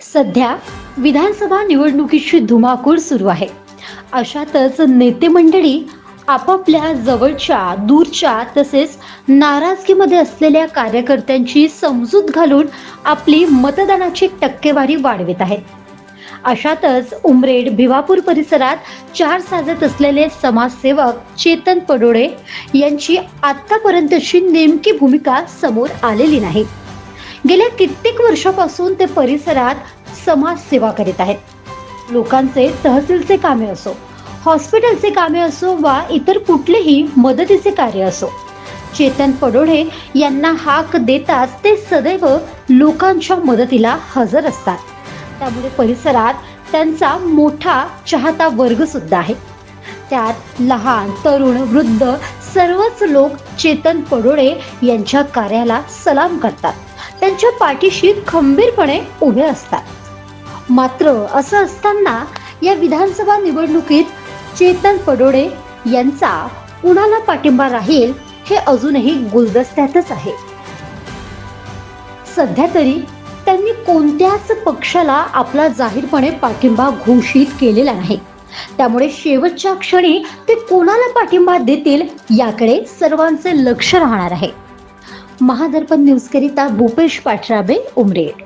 सध्या विधानसभा निवडणुकीची धुमाकूळ सुरू आहे. अशातच नेते मंडळी आपापल्या जवळच्या दूरच्या तसेच नाराजगीमध्ये असलेल्या कार्यकर्त्यांची समजूत घालून आपली मतदानाची टक्केवारी वाढवित आहेत. अशातच उमरेड भिवापूर परिसरात चार साजत असलेले समाजसेवक चेतन पडोळे यांची आतापर्यंतची नेमकी भूमिका समोर आलेली नाही. गेल्या कित्येक वर्षापासून ते परिसरात समाजसेवा करीत आहेत. लोकांचे तहसीलचे कामे असो हॉस्पिटलचे कामे असो वा इतर कुठलेही मदतीचे कार्य असो चेतन पडोळे यांना हाक देताच ते सदैव लोकांच्या मदतीला हजर असतात. त्यामुळे परिसरात त्यांचा मोठा चाहता वर्ग सुद्धा आहे. त्यात लहान तरुण वृद्ध सर्वच लोक चेतन पडोळे यांच्या कार्याला सलाम करतात. त्यांच्या पाठीशी खंबीरपणे उभे असतात. मात्र असं असताना या विधानसभा निवडणुकीत चेतन पडोडे यांचा कुणाला पाठिंबा राहील हे अजूनही गुलदस्त्यातच आहे. सध्या तरी त्यांनी कोणत्याच पक्षाला आपला जाहीरपणे पाठिंबा घोषित केलेला नाही. त्यामुळे शेवटच्या क्षणी ते कोणाला पाठिंबा देतील याकडे सर्वांचे लक्ष राहणार आहे. महादर्पण न्यूजकरिता भूपेश पाठराबे उमरेड